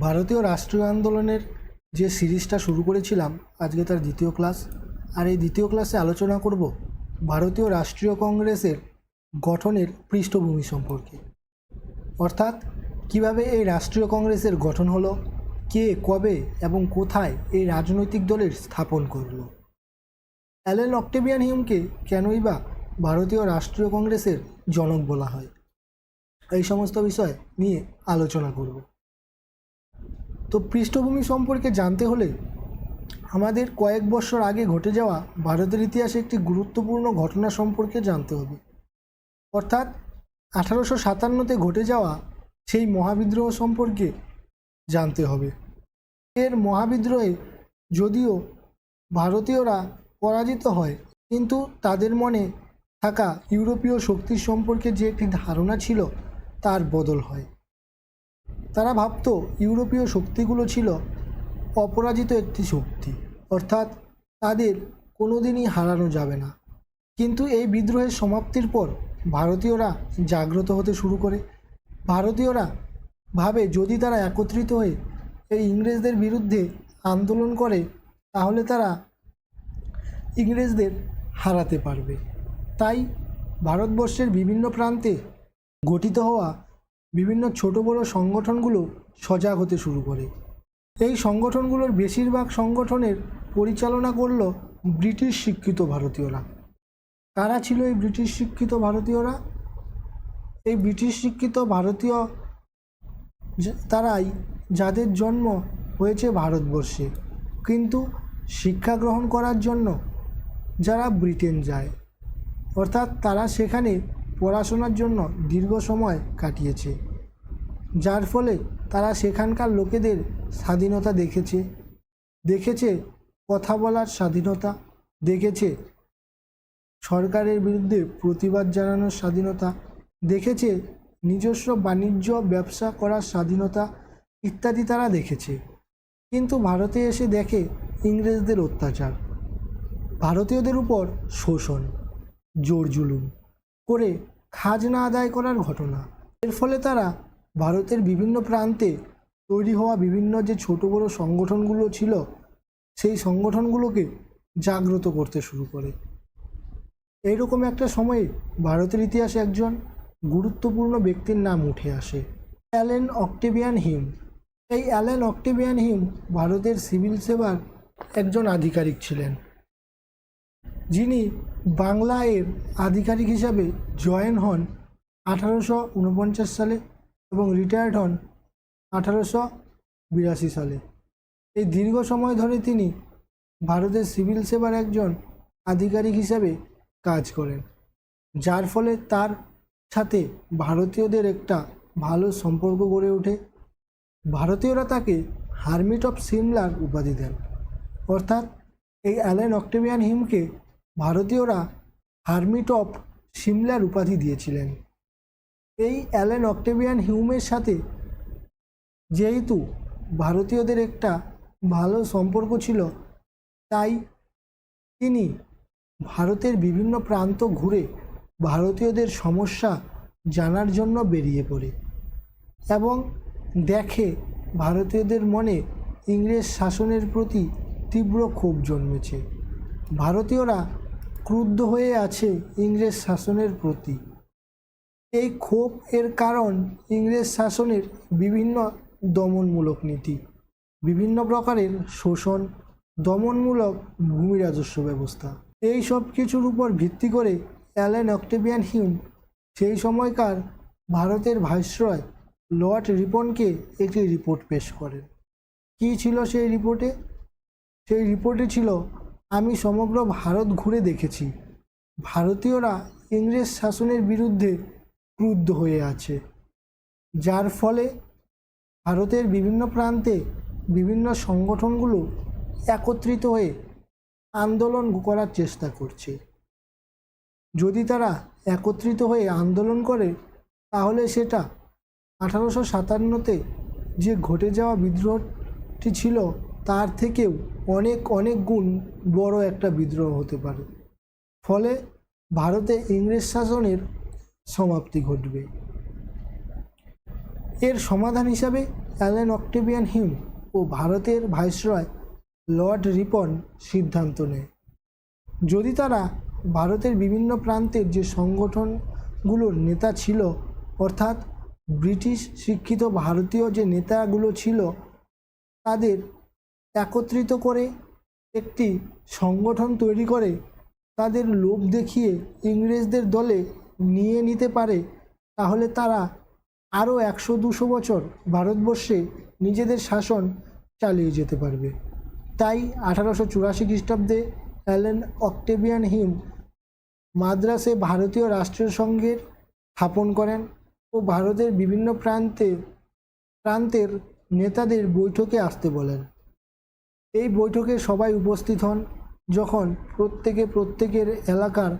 ভারতীয় রাষ্ট্রীয় আন্দোলনের যে সিরিজটা শুরু করেছিলাম, আজকে তার দ্বিতীয় ক্লাস। আর এই দ্বিতীয় ক্লাসে আলোচনা করব ভারতীয় রাষ্ট্রীয় কংগ্রেসের গঠনের পৃষ্ঠভূমি সম্পর্কে। অর্থাৎ, কীভাবে এই রাষ্ট্রীয় কংগ্রেসের গঠন হলো, কে, কবে এবং কোথায় এই রাজনৈতিক দলের স্থাপন করল? অ্যালেন অক্টেভিয়ান হিউমকে কেনই বা ভারতীয় রাষ্ট্রীয় কংগ্রেসের জনক বলা হয়? এই সমস্ত বিষয় নিয়ে আলোচনা করব। তো পৃষ্ঠভূমি সম্পর্কে জানতে হলে আমাদের কয়েক বছর আগে ঘটে যাওয়া ভারতের ইতিহাসে একটি গুরুত্বপূর্ণ ঘটনা সম্পর্কে জানতে হবে। অর্থাৎ আঠারোশো সাতান্নতে ঘটে যাওয়া সেই মহাবিদ্রোহ সম্পর্কে জানতে হবে। এর মহাবিদ্রোহে যদিও ভারতীয়রা পরাজিত হয়, কিন্তু তাদের মনে থাকা ইউরোপীয় শক্তির সম্পর্কে যে একটি ধারণা ছিল, তার বদল হয়। তারা ভাবত ইউরোপীয় শক্তিগুলো ছিল অপরাজিত একটি শক্তি, অর্থাৎ তাদের কোনোদিনই হারানো যাবে না। কিন্তু এই বিদ্রোহের সমাপ্তির পর ভারতীয়রা জাগ্রত হতে শুরু করে। ভারতীয়রা ভাবে, যদি তারা একত্রিত হয়ে এই ইংরেজদের বিরুদ্ধে আন্দোলন করে, তাহলে তারা ইংরেজদের হারাতে পারবে। তাই ভারতবর্ষের বিভিন্ন প্রান্তে গঠিত হওয়া বিভিন্ন ছোট বড় সংগঠনগুলো সজাগ হতে শুরু করে। এই সংগঠনগুলোর বেশিরভাগ সংগঠনের পরিচালনা করল ব্রিটিশ শিক্ষিত ভারতীয়রা। কারা ছিল এই ব্রিটিশ শিক্ষিত ভারতীয়রা? এই ব্রিটিশ শিক্ষিত ভারতীয় তারাই যাদের জন্ম হয়েছে ভারতবর্ষে, কিন্তু শিক্ষা গ্রহণ করার জন্য যারা ব্রিটেন যায়, অর্থাৎ তারা সেখানে পড়াশোনার জন্য দীর্ঘ সময় কাটিয়েছে, যার ফলে তারা সেখানকার লোকেদের স্বাধীনতা দেখেছে। দেখেছে কথা বলার স্বাধীনতা, দেখেছে সরকারের বিরুদ্ধে প্রতিবাদ জানানোর স্বাধীনতা, দেখেছে নিজস্ব বাণিজ্য, ব্যবসা করার স্বাধীনতা ইত্যাদি তারা দেখেছে। কিন্তু ভারতে এসে দেখে ইংরেজদের অত্যাচার, ভারতীয়দের উপর শোষণ, জোর জুলুম করে খাজনা আদায় করার ঘটনা। এর ফলে তারা ভারতের বিভিন্ন প্রান্তে তৈরি হওয়া বিভিন্ন যে ছোট বড় সংগঠনগুলো ছিল, সেই সংগঠনগুলোকে জাগ্রত করতে শুরু করে। এইরকম একটা সময়ে ভারতের ইতিহাসে একজন গুরুত্বপূর্ণ ব্যক্তির নাম উঠে আসে, অ্যালেন অক্টেভিয়ান হিম। এই অ্যালেন অক্টেভিয়ান হিম ভারতের সিভিল সেবার একজন আধিকারিক ছিলেন। যিনি বাংলা এর আধিকারিক হিসাবে জয়েন হন আঠারোশো উনপঞ্চাশ সালে এবং রিটায়ার্ড হন আঠারোশো বিরাশি সালে। এই দীর্ঘ সময় ধরে তিনি ভারতের সিভিল সেবার একজন আধিকারিক হিসাবে কাজ করেন, যার ফলে তার সাথে ভারতীয়দের একটা ভালো সম্পর্ক গড়ে ওঠে। ভারতীয়রা তাকে হারমিট অফ সিমলার উপাধি দেন, অর্থাৎ এই অ্যালেন অক্টেভিয়ান হিমকে ভারতীয়রা হারমিট অফ সিমলার উপাধি দিয়েছিলেন। এই অ্যালেন অক্টেভিয়ান হিউমের সাথে যেহেতু ভারতীয়দের একটা ভালো সম্পর্ক ছিল, তাই তিনি ভারতের বিভিন্ন প্রান্ত ঘুরে ভারতীয়দের সমস্যা জানার জন্য বেরিয়ে পড়ে এবং দেখে ভারতীয়দের মনে ইংরেজ শাসনের প্রতি তীব্র ক্ষোভ জন্মেছে। ভারতীয়রা ক্রুদ্ধ হয়ে আছে ইংরেজ শাসনের প্রতি। এই ক্ষোভ এর কারণ ইংরেজ শাসনের বিভিন্ন দমনমূলক নীতি, বিভিন্ন প্রকারের শোষণ, দমনমূলক ভূমি রাজস্ব ব্যবস্থা। এই সব কিছুর উপর ভিত্তি করে অ্যালেন অক্টেভিয়ান হিউম সেই সময়কার ভারতের ভাইসরয় লর্ড রিপনকে একটি রিপোর্ট পেশ করেন। কী ছিল সেই রিপোর্টে? সেই রিপোর্টে ছিল আমি সমগ্র ভারত ঘুরে দেখেছি। ভারতীয়রা ইংরেজ শাসনের বিরুদ্ধে ক্রুদ্ধ হয়ে আছে। যার ফলে ভারতের বিভিন্ন প্রান্তে বিভিন্ন সংগঠনগুলো একত্রিত হয়ে আন্দোলন করার চেষ্টা করছে। যদি তারা একত্রিত হয়ে আন্দোলন করে, তাহলে সেটা আঠারোশো সাতান্নতে যে ঘটে যাওয়া বিদ্রোহটি ছিল তার থেকেও অনেক অনেক গুণ বড় একটা বিদ্রোহ হতে পারে। ফলে ভারতে ইংরেজ শাসনের সমাপ্তি ঘটবে। এর সমাধান হিসাবে অ্যালেন অক্টেভিয়ান হিম ও ভারতের ভাইসরয় লর্ড রিপন সিদ্ধান্ত নেয়। যদি তারা ভারতের বিভিন্ন প্রান্তের যে সংগঠনগুলোর নেতা ছিল, অর্থাৎ ব্রিটিশ শিক্ষিত ভারতীয় যে নেতাগুলো ছিল, তাদের একত্রিত করে একটি সংগঠন তৈরি করে তাদের লোভ দেখিয়ে ইংরেজদের দলে নিয়ে নিতে পারে, তাহলে তারা আরও একশো দুশো বছর ভারতবর্ষে নিজেদের শাসন চালিয়ে যেতে পারবে। তাই আঠারোশো চুরাশি খ্রিস্টাব্দে অ্যালেন অক্টেভিয়ান হিম মাদ্রাসে ভারতীয় রাষ্ট্রীয় সংঘের স্থাপন করেন ও ভারতের বিভিন্ন প্রান্তে প্রান্তের নেতাদের বৈঠকে আসতে বলেন। এই বৈঠকে সবাই উপস্থিত হন যখন প্রত্যেকে প্রত্যেকের এলাকার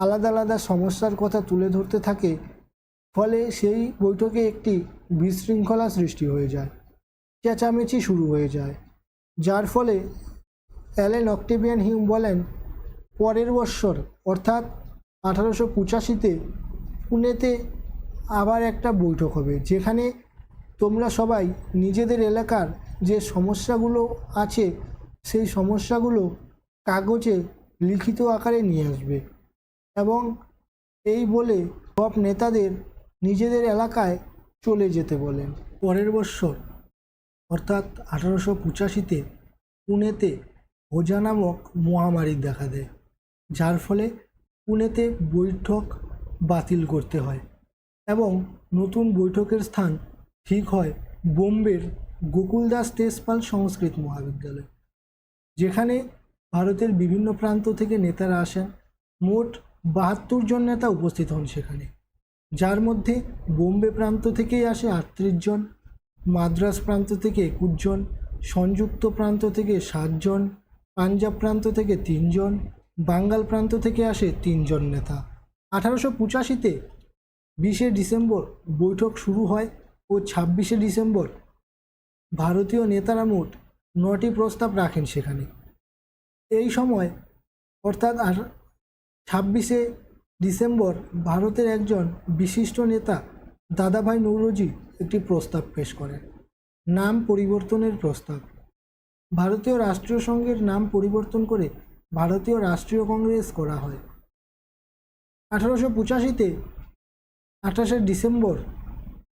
আলাদা আলাদা সমস্যার কথা তুলে ধরতে থাকে, ফলে সেই বৈঠকে একটি বিশৃঙ্খলা সৃষ্টি হয়ে যায়, চেঁচামেচি শুরু হয়ে যায়। যার ফলে অ্যালেন অক্টেভিয়ান হিউম বলেন, পরের বৎসর, অর্থাৎ আঠারোশো পঁচাশিতে পুনেতে আবার একটা বৈঠক হবে, যেখানে তোমরা সবাই নিজেদের এলাকার যে সমস্যাগুলো আছে, সেই সমস্যাগুলো কাগজে লিখিত আকারে নিয়ে আসবে এবং এই বলে সব নেতাদের নিজেদের এলাকায় চলে যেতে বলেন। পরের বৎসর অর্থাৎ আঠারোশো পঁচাশিতে পুনেতে হোজা নামক মহামারী দেখা দেয়, যার ফলে পুনেতে বৈঠক বাতিল করতে হয় এবং নতুন বৈঠকের স্থান ঠিক হয় বোম্বের গোকুলদাস তেজপাল সংস্কৃত মহাবিদ্যালয়, যেখানে ভারতের বিভিন্ন প্রান্ত থেকে নেতারা আসেন। মোট বাহাত্তর জন নেতা উপস্থিত হন সেখানে, যার মধ্যে বোম্বে প্রান্ত থেকেই আসে আটত্রিশ জন, মাদ্রাস প্রান্ত থেকে একুশ জন, সংযুক্ত প্রান্ত থেকে সাতজন পাঞ্জাব প্রান্ত থেকে তিনজন বাঙ্গাল প্রান্ত থেকে আসে তিনজন নেতা। আঠারোশো পঁচাশিতে বিশে ডিসেম্বর বৈঠক শুরু হয় ও ছাব্বিশে ডিসেম্বর ভারতীয় নেতারা মোট নটি প্রস্তাব রাখেন সেখানে। এই সময়, অর্থাৎ ছাব্বিশে ডিসেম্বর, ভারতের একজন বিশিষ্ট নেতা দাদাভাই নৌরজি একটি প্রস্তাব পেশ করেন। নাম পরিবর্তনের প্রস্তাব। ভারতীয় রাষ্ট্রীয় সংঘের নাম পরিবর্তন করে ভারতীয় রাষ্ট্রীয় কংগ্রেস করা হয়। আঠারোশো পঁচাশিতে আঠাশে ডিসেম্বর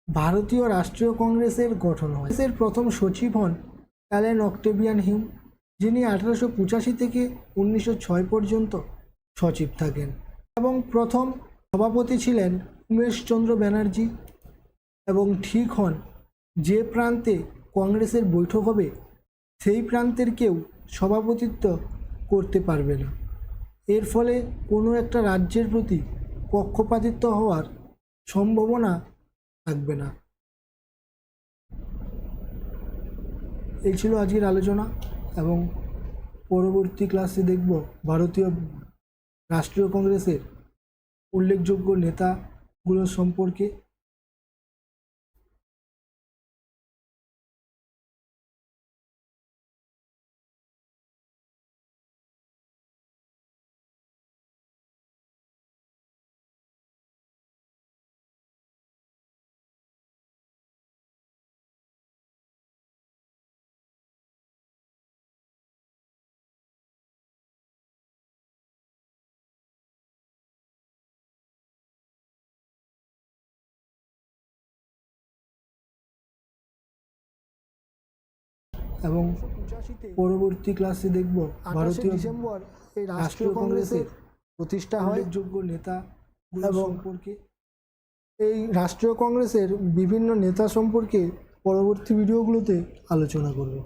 ভারতীয় রাষ্ট্রীয় কংগ্রেসের গঠন হয়। এর প্রথম সচিব হন অ্যালেন অক্টেভিয়ান হিম, যিনি আঠারোশো পঁচাশি থেকে উনিশশো ছয় পর্যন্ত সচিব থাকেন এবং প্রথম সভাপতি ছিলেন উমেশচন্দ্র ব্যানার্জি এবং ঠিক হন যে প্রান্তে কংগ্রেসের বৈঠক হবে, সেই প্রান্তের কেউ সভাপতিত্ব করতে পারবে না। এর ফলে কোনো একটা রাজ্যের প্রতি পক্ষপাতিত্ব হওয়ার সম্ভাবনা থাকবে না। এই ছিল আজকের আলোচনা এবং পরবর্তী ক্লাসে দেখব ভারতীয় রাষ্ট্রীয় কংগ্রেসের উল্লেখযোগ্য নেতাগুলো সম্পর্কে। এবং পরবর্তী ক্লাসে দেখব ভারতীয় ডিসেম্বর এই রাষ্ট্রীয় কংগ্রেসের প্রতিষ্ঠা হয়। যোগ্য নেতা এবং সম্পর্কে। এই রাষ্ট্রীয় কংগ্রেসের বিভিন্ন নেতা সম্পর্কে পরবর্তী ভিডিওগুলোতে আলোচনা করব।